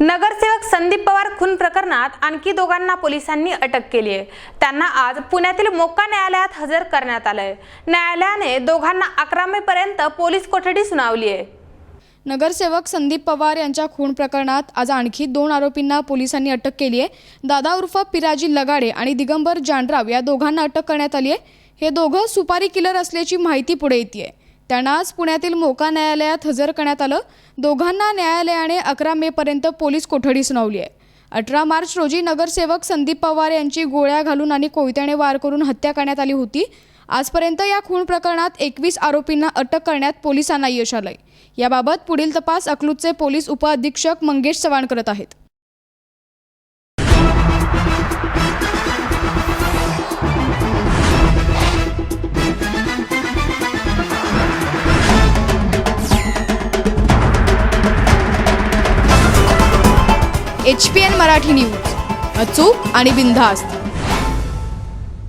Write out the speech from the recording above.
नगरसेवक संदीप पवार खून प्रकरणात आणखी दोघांना पोलिसांनी अटक केली आहे. त्यांना आज पुण्यातील मोक्का न्यायालयात हजर करण्यात आलंय. न्यायालयाने दोघांना अकरा मे पर्यंत पोलीस कोठडी सुनावली आहे. नगरसेवक संदीप पवार यांच्या खून प्रकरणात आज आणखी दोन आरोपींना पोलिसांनी अटक केली आहे. दादा उर्फ पिराजी लगाडे आणि दिगंबर जानराव या दोघांना अटक करण्यात आली आहे. हे दोघं सुपारी किलर असल्याची माहिती पुढे येते त्यांना आज पुण्यातील मोका न्यायालयात हजर करण्यात आलं. दोघांना न्यायालयाने अकरा मेपर्यंत पोलीस कोठडी सुनावली आहे. अठरा मार्च रोजी नगरसेवक संदीप पवार यांची गोळ्या घालून आणि कोयत्याने वार करून हत्या करण्यात आली होती. आजपर्यंत या खून प्रकरणात एकवीस आरोपींना अटक करण्यात पोलिसांना यश आलंय. याबाबत पुढील तपास अकलूजचे पोलीस उपअधीक्षक मंगेश चव्हाण करत आहेत. H P N Marathi news अचूक आणि बिनधास्त.